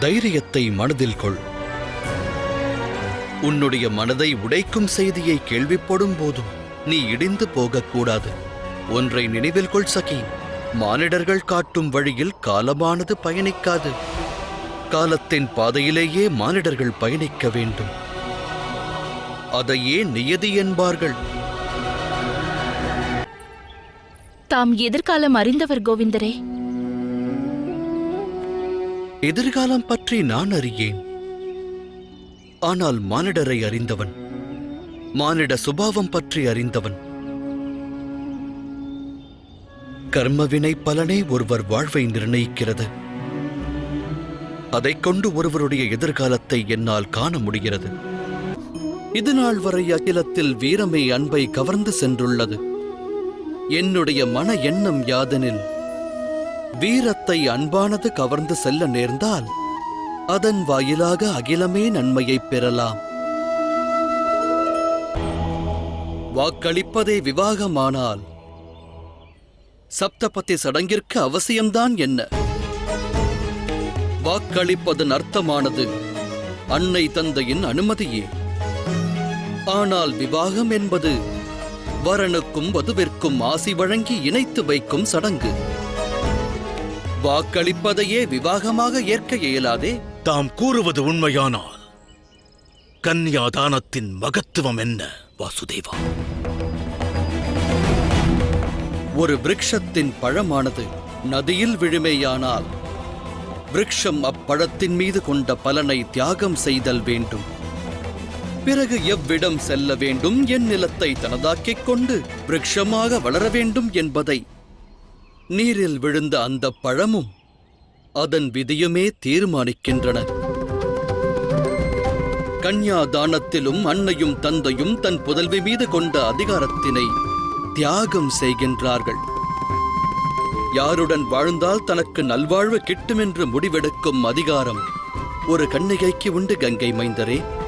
தைரியத்தை மனதில் கொள். உன்னுடைய மனதை உடைக்கும் செய்தியை கேள்விப்படும் போதும் நீ இடிந்து போகக்கூடாது. ஒன்றை நினைவில் கொள் சகி. மானிடர்கள் காட்டும் வழியில் காலமானது பயணிக்காது. காலத்தின் பாதையிலேயே மானிடர்கள் பயணிக்க வேண்டும். அதையே நியதி என்பார்கள். தாம் எதிர்காலம் அறிந்தவர் கோவிந்தரே. எதிர்காலம் பற்றி நான் அறியேன். ஆனால் மானிடரை அறிந்தவன் மானிட சுபாவம் பற்றி அறிந்தவன். கர்மவினை பலனே ஒருவர் வாழ்வை நிர்ணயிக்கிறது. அதைக் கொண்டு ஒருவருடைய எதிர்காலத்தை என்னால் காண முடிகிறது. இது நாள் வரை அகிலத்தில் வீரமே அன்பை கவர்ந்து சென்றுள்ளது. என்னுடைய மன எண்ணம் யாதெனில் வீரத்தை அன்பானது கவர்ந்து செல்ல நேர்ந்தால் அதன் வாயிலாக அகிலமே நன்மையை பெறலாம். வாக்களிப்பதே விவாகமானால் சப்தபதி சடங்கிற்கு அவசியம்தான் என்ன? வாக்களிப்பதன் அர்த்தமானது அன்னை தந்தையின் அனுமதியே. ஆனால் விவாகம் என்பது வரனுக்கும் வதுவிற்கும் ஆசி வழங்கி இணைத்து வைக்கும் சடங்கு. வாக்களிப்பதையே விவாகமாக ஏற்க இயலாதே. தாம் கூறுவது உண்மையானால் கன்னியாதானத்தின் மகத்துவம் என்ன வாசுதேவா? ஒரு விருட்சத்தின் பழமானது நதியில் விழுமேயானால் விருட்சம் அப்பழத்தின் மீது கொண்ட பலனை தியாகம் செய்தல் வேண்டும். பிறகு எவ்விடம் செல்ல வேண்டும் என் நிலத்தை தனதாக்கிக் கொண்டு விருட்சமாக வளர வேண்டும் என்பதை நீரில் விழுந்த அந்த பழமும் அதன் விதியுமே தீர்மானிக்கின்றன. கன்யாதானத்திலும் அன்னையும் தந்தையும் தன் புதல்வி மீது கொண்ட அதிகாரத்தினை தியாகம் செய்கின்றார்கள். யாருடன் வாழ்ந்தால் தனக்கு நல்வாழ்வு கிட்டும் என்று முடிவெடுக்கும் அதிகாரம் ஒரு கண்ணிகைக்கு உண்டு கங்கை மைந்தரே.